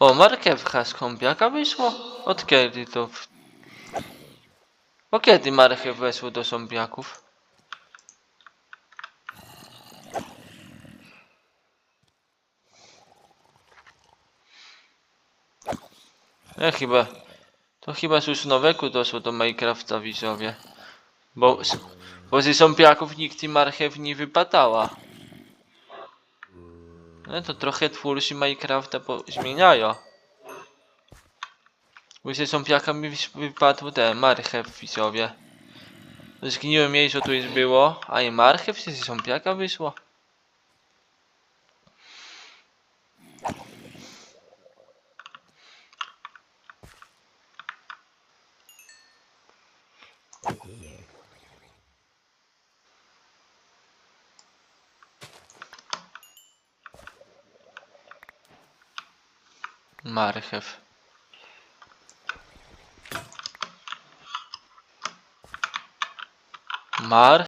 O, marchewka z kąpiaka wyszło? Od kiedy to? W... Kiedy marchew weszło do zombiaków? Ja chyba... To chyba z nowego doszło do Minecrafta widzowie. Bo... Bo ze zombiaków nikt i marchew nie wypadała. No to trochę twórcy Minecrafta zmieniają. Bo ze zombiakami wys- wypadł ten marchew widzowie. Zgniłe miejsce tu już było, a i marchew ze zombiaka wyszło. Marchew. Mar